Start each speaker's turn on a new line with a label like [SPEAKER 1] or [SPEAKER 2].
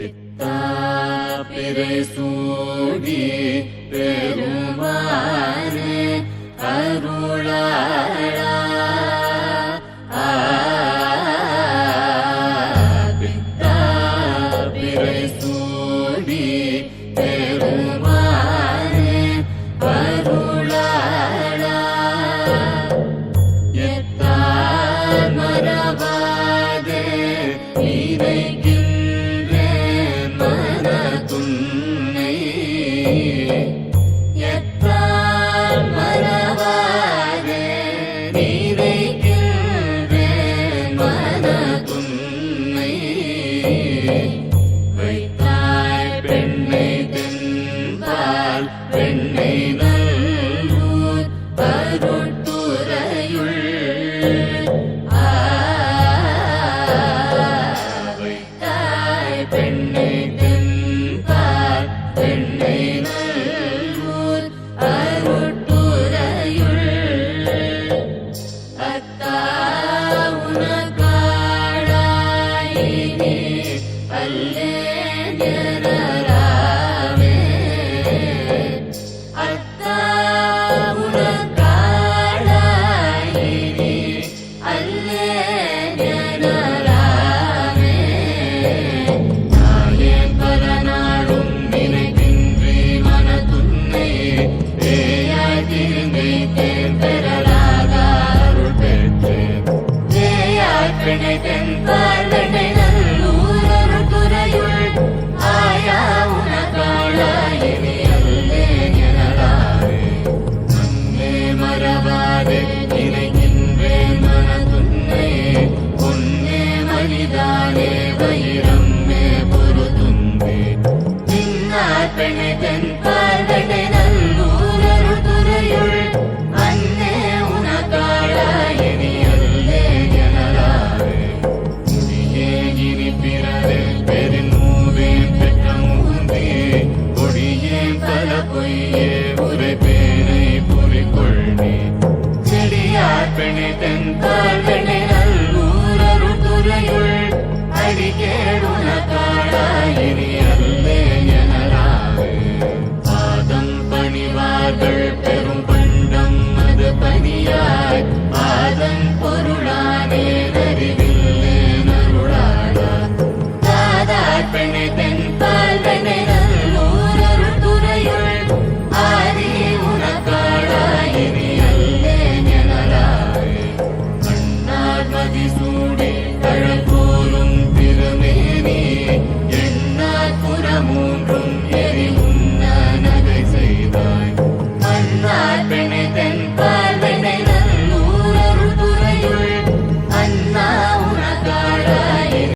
[SPEAKER 1] பித்தா பிறை சூடி பெருமாறு அருளாளா. பித்தா பிறை சூடி பெருமாறு அருளாளா. எத்தா மரபாது இறைக்கு கருட்டுரை திருந்தேன் தேர்ந்தராக அருள் பெற்றேன் தேயாற்றினை தென் பார்வனை நல்லூர் அருள் துறையுள் ஆயா உனக்காளா இனி அல்லேன் எனலாரே பல பொய்யே உரை பேரை பொறிக்கொள்ளி செடியார் பெணி தென் பார்வை Amen.